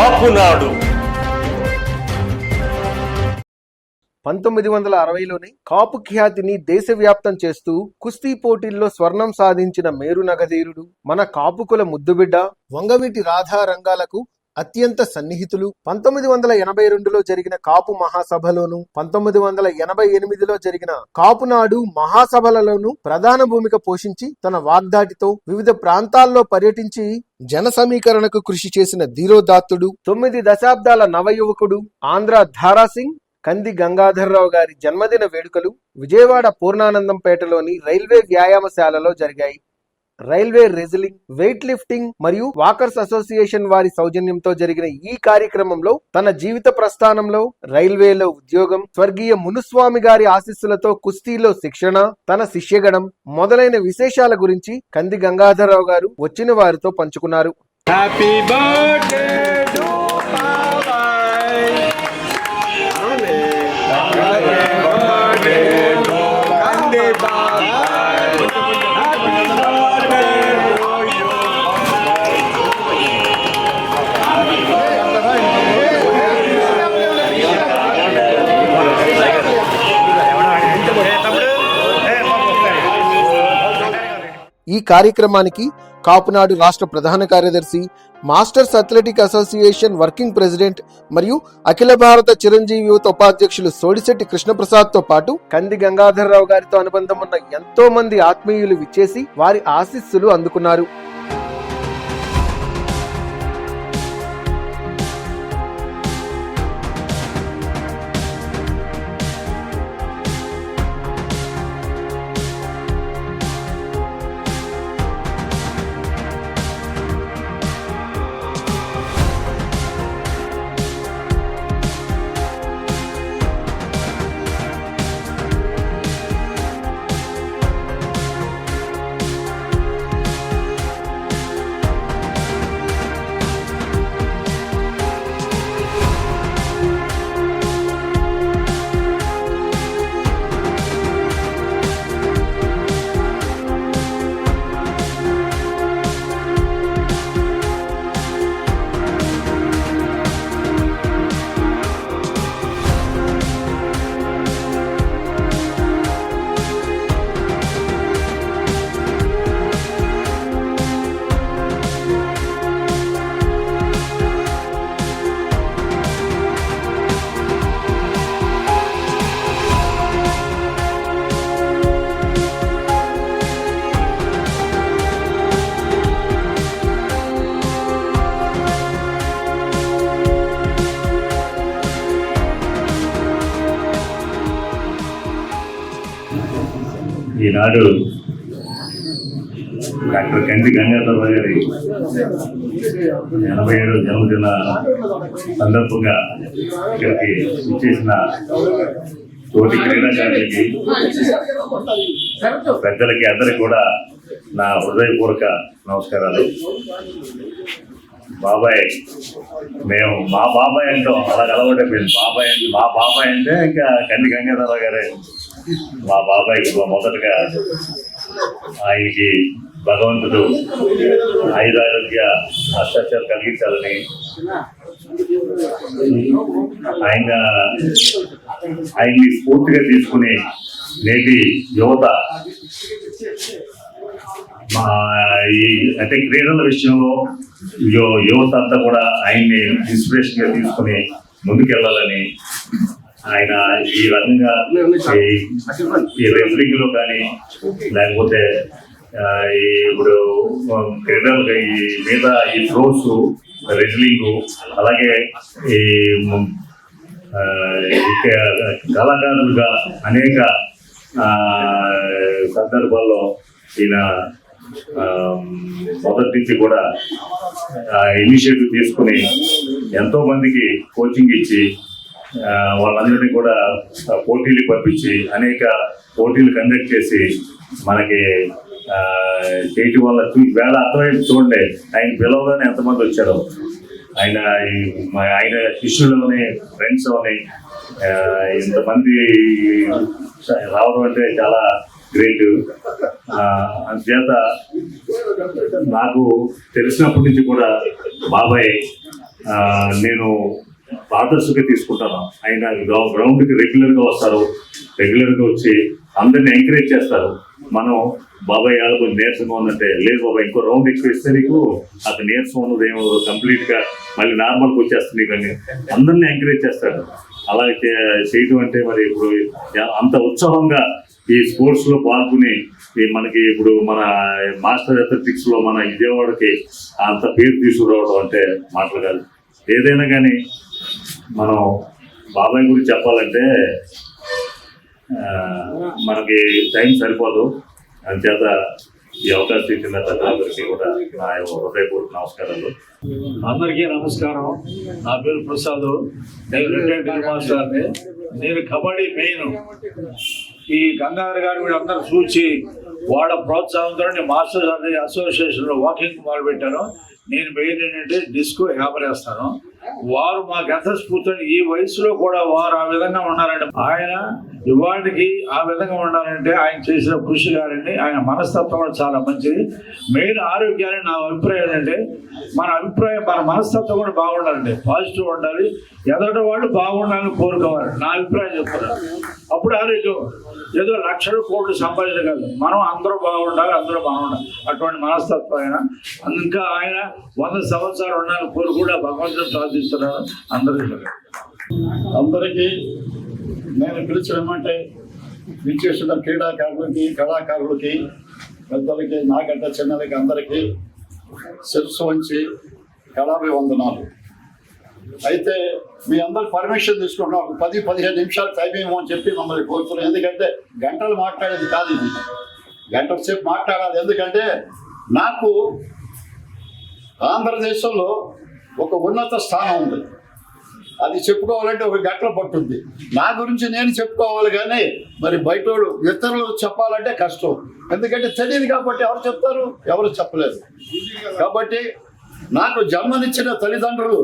కాపునాడు పంతొమ్మిది వందల అరవైలోనే కాపు ఖ్యాతిని దేశవ్యాప్తం చేస్తూ కుస్తీ పోటీల్లో స్వర్ణం సాధించిన మేరు నగధీరుడు మన కాపుకుల ముద్దుబిడ్డ వంగవీటి రాధా రంగాలకు అత్యంత సన్నిహితులు. పంతొమ్మిది వందల ఎనభై రెండులో జరిగిన కాపు మహాసభలోను పంతొమ్మిది వందల ఎనభై ఎనిమిదిలో జరిగిన కాపునాడు మహాసభలలోను ప్రధాన భూమిక పోషించి తన వాగ్దాటితో వివిధ ప్రాంతాల్లో పర్యటించి జన సమీకరణకు కృషి చేసిన ధీరోదాత్తుడు తొమ్మిది దశాబ్దాల నవయువకుడు ఆంధ్ర ధారాసింగ్ కంది గంగాధర్రావు గారి జన్మదిన వేడుకలు విజయవాడ పూర్ణానందంపేటలోని రైల్వే వ్యాయామశాలలో జరిగాయి. రైల్వే రెజ్లింగ్ వెయిట్ లిఫ్టింగ్ మరియు వాకర్స్ అసోసియేషన్ వారి సౌజన్యంతో జరిగిన ఈ కార్యక్రమంలో తన జీవిత ప్రస్థానంలో రైల్వేలో ఉద్యోగం స్వర్గీయ మునుస్వామి గారి ఆశీస్సులతో కుస్తీలో శిక్షణ తన శిష్యగణం మొదలైన విశేషాల గురించి కంది గంగాధరరావు గారు వచ్చిన వారితో పంచుకున్నారు. హ్యాపీ బర్త్డే ఈ కార్యక్రమానికి కాపునాడు రాష్ట్ర ప్రధాన కార్యదర్శి masters athletic association working president మరియు అఖిల భారత చిరంజీవి యువత ఉపాధ్యక్షులు సోడిశెట్టి కృష్ణప్రసాద్తో పాటు కంది గంగాధరరావు గారితో అనుబంధం ఉన్న ఎంతో మంది ఆత్మీయులు విచ్చేసి వారి ఆశీస్సులు అందుకున్నారు. ఈనాడు డాక్టర్ కంటి గంగాధరరావు గారి ఎనభై ఏడు జన్మదిన సందర్భంగా ఇక్కడికి ఇచ్చేసిన తోటి క్రీడాకారులకి పెద్దలకి అందరికి కూడా నా హృదయపూర్వక నమస్కారాలు. బాబాయ్ మేము మా బాబాయ్ అంటాం అలా అలవాటైపోయింది. బాబాయ్ మా బాబాయ్ అంటే ఇంకా కంది గంగాధరరావు గారే. మా బాబాయ్కి మొదటగా ఆయనకి భగవంతుడు ఐదారోగ్య అష్టాచారు కలిగించాలని ఆయన ఆయన్ని స్ఫూర్తిగా తీసుకుని నేటి యువత మా ఈ అంటే క్రీడల విషయంలో యువత అంతా కూడా ఆయన్ని ఇన్స్పిరేషన్గా తీసుకుని ముందుకెళ్ళాలని ఆయన ఈ రకంగా ఈ- ఈ రెఫరింగ్లో కానీ లేకపోతే ఈ ఇప్పుడు క్రీడలు ఈ మీద ఈ థ్రోస్ రెజ్లింగ్ అలాగే ఈ కళాకారులుగా అనేక సందర్భాల్లో ఈయన మొదటి నుంచి కూడా ఇనిషియేటివ్ తీసుకుని ఎంతో మందికి కోచింగ్ ఇచ్చి వాళ్ళందరినీ కూడా పోటీలు పంపించి అనేక పోటీలు కండక్ట్ చేసి మనకి ఆ, చేయటం వల్ల వేళ అర్థమైంది చూడండి. ఆయన పిలవగానే ఎంతమంది వచ్చారో. ఆయన ఈ- ఆయన శిష్యులని ఫ్రెండ్స్ అని ఇంతమంది రావడం అంటే చాలా గ్రేట్. అందుచేత నాకు తెలిసినప్పటి నుంచి కూడా బాబాయ్ నేను ఆదర్శంగా తీసుకుంటాను ఆయన గ్రౌండ్కి రెగ్యులర్గా వస్తారు. రెగ్యులర్గా వచ్చి అందరిని ఎంకరేజ్ చేస్తారు. మనం బాబాయ్ వాళ్ళు కొంచెం నీరసంగా ఉందంటే లేదు బాబాయ్ ఇంకో రౌండ్ ఎక్కువ ఇస్తే నీకు అక్కడ నీరసం ఉన్నది ఏమో కంప్లీట్గా మళ్ళీ నార్మల్కి వచ్చేస్తుంది కానీ అందరిని ఎంకరేజ్ చేస్తాడు అలా చేయటం అంటే మరి ఇప్పుడు అంత ఉత్సాహంగా ఈ స్పోర్ట్స్లో పాల్గొని ఈ మనకి ఇప్పుడు మన మాస్టర్ అథ్లెటిక్స్లో మన విజయవాడకి అంత పేరు తీసుకురావడం అంటే మాటలు కాదు. ఏదైనా కానీ మనం బాబాయ్ గురించి చెప్పాలంటే మనకి టైం సరిపోదు. అందుచేత ఈ అవకాశం ఇచ్చిన తల్లిదండ్రులకి కూడా నా హృదయపూర్వక నమస్కారాలు. అందరికీ నమస్కారం. నా పేరు ప్రసాద్. నేను రిటైర్డ్ మాస్టర్ని. నేను కబడ్డీ మెయిన్. ఈ గంగాధర్ గారు మీరు అందరూ చూసి వాళ్ళ ప్రోత్సాహంతో నేను మాస్టర్స్ అనే అసోసియేషన్లో వాకింగ్ మొదలుపెట్టాను. నేను మెయిన్ ఏంటంటే డిస్కో హ్యామర్ వారు మా గత స్ఫూర్తి ఈ వయసులో కూడా వారు ఆ విధంగా ఉన్నారంటే ఆయన ఇవాళకి ఆ విధంగా ఉండాలంటే ఆయన చేసిన కృషి గారండి. ఆయన మనస్తత్వం కూడా చాలా మంచిది. మెయిన్ ఆరోగ్యాన్ని నా అభిప్రాయం ఏంటంటే మన అభిప్రాయం మన మనస్తత్వం కూడా బాగుండాలండి. పాజిటివ్ ఉండాలి. ఎదటి వాళ్ళు బాగుండాలని కోరుకోవాలి. నా అభిప్రాయం చెప్తున్నారు అప్పుడు ఆరోగ్యం ఏదో లక్షల కోట్లు సంపాదించగలదు మనం అందరూ బాగుండాలి అందరూ బాగుండాలి. అటువంటి మనస్తత్వం ఆయన. ఇంకా ఆయన వంద సంవత్సరాలు ఉన్నాను కోరు కూడా భగవంతుని ప్రార్థిస్తున్నాను అందరికీ అందరికీ నేను పిలిచడమంటే విచ్చేసిన క్రీడాకారులకి కళాకారులకి పెద్దలకి నాకంటే చిన్నలకి అందరికీ శిరస్సు వంచి కళాభివందనాలు. అయితే మీ అందరు పర్మిషన్ తీసుకుంటున్నాం ఒక పది పదిహేను నిమిషాలు టైం ఏమో అని చెప్పి మమ్మల్ని కోరుతున్నాం. ఎందుకంటే గంటలు మాట్లాడేది కాదు ఇది. గంటల సేపు మాట్లాడాలి. ఎందుకంటే నాకు ఆంధ్రదేశంలో ఒక ఉన్నత స్థానం ఉంది. అది చెప్పుకోవాలంటే ఒక గట్ల పట్టుంది. నా గురించి నేను చెప్పుకోవాలి కానీ మరి బయటోడు ఇతరులు చెప్పాలంటే కష్టం. ఎందుకంటే తెలియదు కాబట్టి ఎవరు చెప్తారు ఎవరు చెప్పలేదు. కాబట్టి నాకు జన్మనిచ్చిన తల్లిదండ్రులు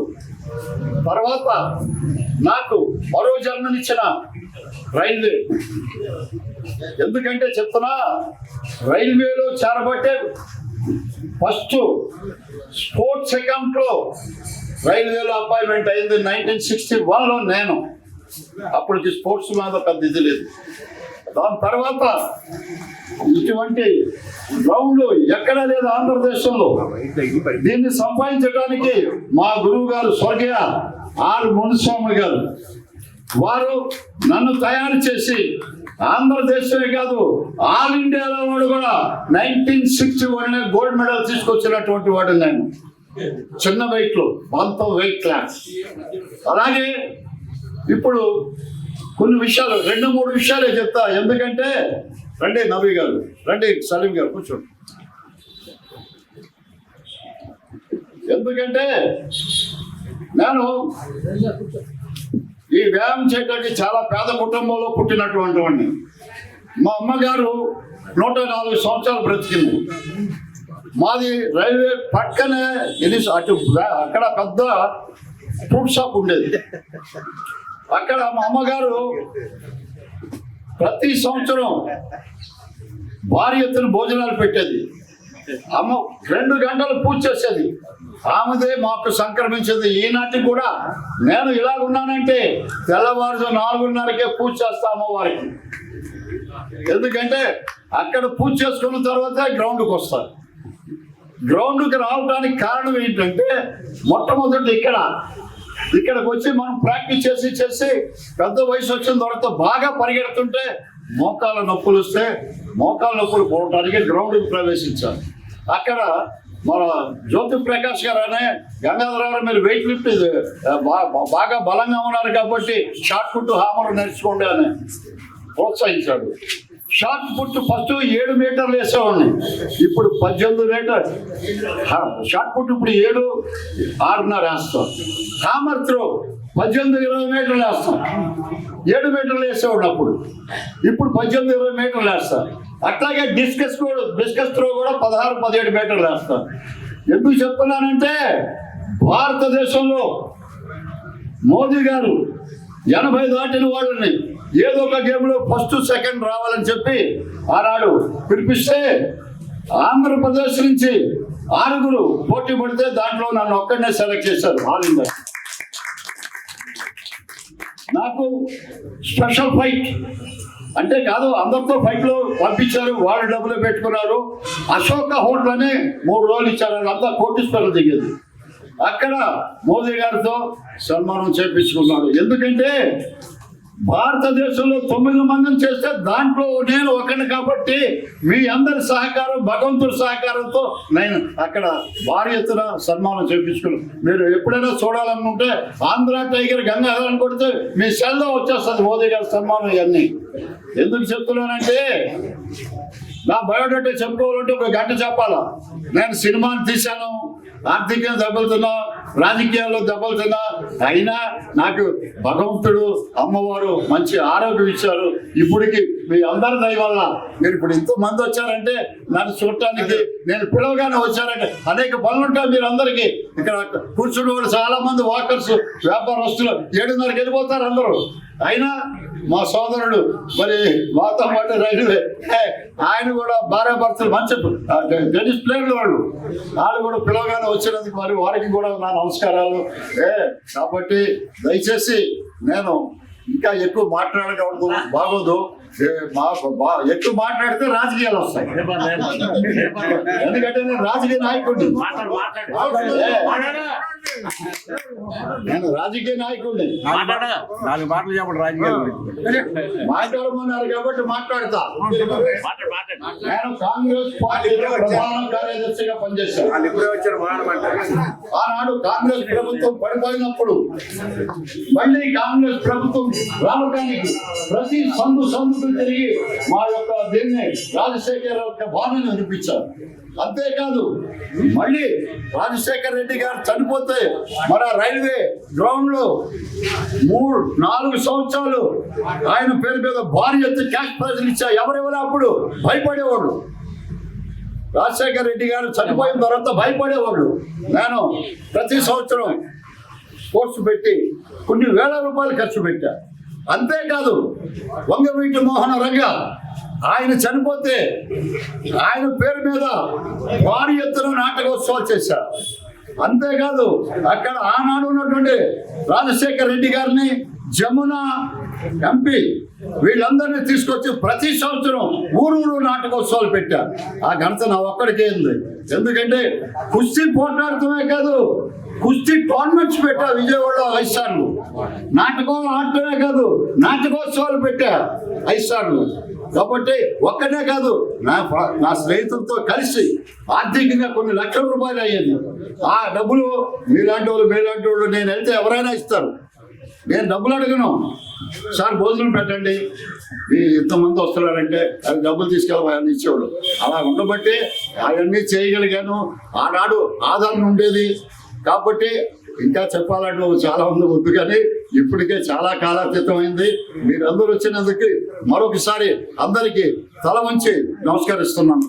తర్వాత నాకు మరో జన్మనిచ్చిన రైల్వే. ఎందుకంటే చెప్తున్నా రైల్వేలో చేరబట్టే ఫస్ట్ స్పోర్ట్స్ అకౌంట్లో రైల్వేలో అపాయింట్మెంట్ అయింది నైన్టీన్ సిక్స్టీ వన్లో నేను. అప్పటికి స్పోర్ట్స్ మీద పెద్ద ఇది లేదు. దాని తర్వాత ఇటువంటి గ్రౌండ్ ఎక్కడా లేదు ఆంధ్రప్రదేశంలో. దీన్ని సంపాదించడానికి మా గురువు గారు స్వర్గీయ ఆర్ మునుస్వామి గారు వారు నన్ను తయారు చేసి ఆంధ్రదేశమే కాదు ఆల్ ఇండియాలో వాడు కూడా nineteen sixty one gold medal తీసుకొచ్చినటువంటి వాడు నేను. చిన్న వెయిట్లో మొత్తం వెయిట్ క్లాస్ అలాగే ఇప్పుడు కొన్ని విషయాలు రెండు మూడు విషయాలే చెప్తా. ఎందుకంటే రండి నబీ గారు రండి సలీం గారు కూర్చోండి. ఎందుకంటే నేను ఈ వ్యాయామం చేయడానికి చాలా పేద కుటుంబంలో పుట్టినటువంటి వాడిని మా అమ్మగారు నూట నాలుగు సంవత్సరాలు బ్రతికింది. మాది రైల్వే పక్కనే ఇది అటు అక్కడ పెద్ద ఫ్రూట్ షాప్ ఉండేది. అక్కడ మా అమ్మగారు ప్రతి సంవత్సరం భారీ ఎత్తున భోజనాలు పెట్టేది. అమ్మ రెండు గంటలు పూజ చేసేది. ఆమెదే మాకు సంక్రమించింది. ఈనాటికి కూడా నేను ఇలా ఉన్నానంటే తెల్లవారుజు నాలుగున్నరకే పూజ చేస్తా అమ్మవారికి. ఎందుకంటే అక్కడ పూజ చేసుకున్న తర్వాత గ్రౌండ్కి వస్తారు. గ్రౌండ్కి రావడానికి కారణం ఏంటంటే మొట్టమొదటి ఇక్కడ ఇక్కడికి వచ్చి మనం ప్రాక్టీస్ చేసి చేసి పెద్ద వయసు వచ్చిన తర్వాత బాగా పరిగెడుతుంటే మోకాళ్ళ నొప్పులు వస్తే మోకాళ్ళ నొప్పులు పోవడానికి గ్రౌండ్కి ప్రవేశించాలి. అక్కడ మన జ్యోతి ప్రకాష్ గారు అనే గంగాధర గారు మీరు వెయిట్ లిఫ్ట్ బాగా బలంగా ఉన్నారు కాబట్టి షార్ట్ పుట్ హామర్ నేర్చుకోండి అని ప్రోత్సహించాడు. షార్ట్ పుట్ ఫస్ట్ ఏడు మీటర్లు వేసేవాడిని. ఇప్పుడు పద్దెనిమిది మీటర్. షార్ట్ పుట్ ఇప్పుడు ఏడు ఆరున్నర వేస్తాం. Hammer throw. పద్దెనిమిది ఇరవై మీటర్లు వేస్తాం. ఏడు మీటర్లు వేసేవాడు అప్పుడు ఇప్పుడు పద్దెనిమిది ఇరవై మీటర్లు వేస్తారు అట్లాగే డిస్కస్ కూడా డిస్కస్ త్రో కూడా పదహారు పదిహేడు మీటర్లు వేస్తారు ఎందుకు చెప్తున్నానంటే భారతదేశంలో మోదీ గారు ఎనభై దాటిన వాళ్ళని ఏదో ఒక గేమ్లో ఫస్ట్ సెకండ్ రావాలని చెప్పి ఆనాడు పిలిపిస్తే ఆంధ్రప్రదేశ్ నుంచి ఆరుగురు పోటీ పడితే దాంట్లో నన్ను ఒక్కడనే సెలెక్ట్ చేశారు ఆల్ ఇండియా. నాకు స్పెషల్ ఫైట్ అంటే కాదు అందరితో ఫైట్లు పంపించారు వాళ్ళు డబ్బులు పెట్టుకున్నారు. అశోక హోటల్ అనే మూడు రోజులు ఇచ్చారు అంతా కోటీశ్వరం దిగేది. అక్కడ మోదీ గారితో సన్మానం చేపించుకున్నాడు ఎందుకంటే భారతదేశంలో తొమ్మిది మందిని చేస్తే దాంట్లో నేను ఒకరిని కాబట్టి మీ అందరి సహకారం భగవంతుడి సహకారంతో నేను అక్కడ భారీ ఎత్తున సన్మానం చేపించుకున్నాను. మీరు ఎప్పుడైనా చూడాలనుకుంటే ఆంధ్ర టైగర్ గంగాధరం కొడితే మీ సెల్లో వచ్చేస్తుంది మోదీ గారి సన్మానం ఇవన్నీ. ఎందుకు చెప్తున్నానంటే నా బయోడేటా చెప్పుకోవాలంటే ఒక గంట చెప్పాలా. నేను సినిమాని తీశాను ఆర్థికంగా దెబ్బలుతున్నా రాజకీయాల్లో దెబ్బలుతున్నా అయినా నాకు భగవంతుడు అమ్మవారు మంచి ఆరోగ్యం ఇచ్చారు. ఇప్పటికి మీ అందరి దయ వల్ల మీరు ఇప్పుడు ఇంతమంది వచ్చారంటే నన్ను చూడటానికి నేను పిలవగానే వచ్చారంటే అనేక పనులు ఉంటాయి మీరు అందరికీ. ఇక్కడ కూర్చుని వాళ్ళు చాలా మంది వాకర్స్ వ్యాపారస్తులు ఏడున్నరకి వెళ్ళిపోతారు అందరూ. అయినా మా సోదరుడు మరి మాతో పాటు రైల్వే ఆయన కూడా భార్య భర్తలు మంచి టెన్నిస్ ప్లేయర్లు వాళ్ళు. వాళ్ళు కూడా పిలవగానే వచ్చినందుకు మరి వారికి కూడా నా నమస్కారాలు. ఏ కాబట్టి దయచేసి నేను ఇంకా ఎక్కువ మాట్లాడకూడదు బాగోదు. ఎక్కువ మాట్లాడితే రాజకీయాలు వస్తాయి. ఎందుకంటే నేను రాజకీయ నాయకుడిని. నేను రాజకీయ నాయకుడిని. నాలుగు మాటలు చెప్పండి రాజకీయాల మాట్లాడమన్నారు కాబట్టి మాట్లాడతా. నేను కాంగ్రెస్ పార్టీలో ప్రధాన కార్యదర్శిగా పనిచేశాను. ఆనాడు కాంగ్రెస్ ప్రభుత్వం పడిపోయినప్పుడు మళ్ళీ కాంగ్రెస్ ప్రభుత్వం రావడానికి ప్రతి సందు గుర్తులు తిరిగి మా యొక్క దీన్ని రాజశేఖర్ యొక్క బాణను అనిపించారు అంతేకాదు మళ్ళీ రాజశేఖర్ రెడ్డి గారు చనిపోతే మన రైల్వే గ్రౌండ్లో మూడు నాలుగు సంవత్సరాలు ఆయన పేరు మీద భారీ ఎత్తు క్యాష్ ప్రైజ్లు ఇచ్చా ఎవరెవరు అప్పుడు? భయపడేవాళ్ళు. రాజశేఖర్ రెడ్డి గారు చనిపోయిన తర్వాత భయపడేవాళ్ళు. నేను ప్రతి సంవత్సరం కోర్సు పెట్టి కొన్ని వేల రూపాయలు ఖర్చు పెట్టా. అంతేకాదు వంగవీటి మోహన రంగ. ఆయన చనిపోతే ఆయన పేరు మీద భారీ ఎత్తున నాటకోత్సవాలు చేశారు. అంతేకాదు అక్కడ ఆనాడు ఉన్నటువంటి రాజశేఖర్ రెడ్డి గారిని జమున ఎంపీ వీళ్ళందరినీ తీసుకొచ్చి ప్రతి సంవత్సరం ఊరూరు నాటకోత్సవాలు పెట్టారు. ఆ ఘనత నా ఒక్కడికే ఉంది. ఎందుకంటే కుస్తీ పోట్లాడటమే కాదు కుస్తీ టోర్నమెంట్స్ పెట్టా విజయవాడలో ఐదు సార్లు. నాటకం ఆడటమే కాదు నాటకోత్సవాలు పెట్టా ఐదు సార్లు. కాబట్టి ఒక్కటే కాదు నా నా స్నేహితులతో కలిసి ఆర్థికంగా కొన్ని లక్షల రూపాయలు అయ్యేది. ఆ డబ్బులు మీలాంటి వాళ్ళు మీలాంటి వాళ్ళు నేను వెళ్తే ఎవరైనా ఇస్తారు. నేను డబ్బులు అడగను. సార్ భోజనం పెట్టండి. ఈ ఇంతమంది వస్తున్నారంటే అది డబ్బులు తీసుకెళ్ళి ఇచ్చేవాడు. అలా ఉండబట్టి అవన్నీ చేయగలిగాను. ఆనాడు ఆధారం ఉండేది. కాబట్టి ఇంకా చెప్పాలంటే చాలా ఉంది వద్దు కానీ ఇప్పటికే చాలా కాలాతీతం అయింది. మీరందరూ వచ్చినందుకు మరొకసారి అందరికీ తల వంచి నమస్కరిస్తున్నాను.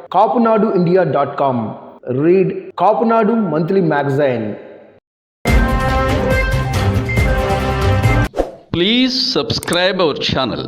Kapunadu India dot com read Kapunadu monthly magazine. Please subscribe our channel.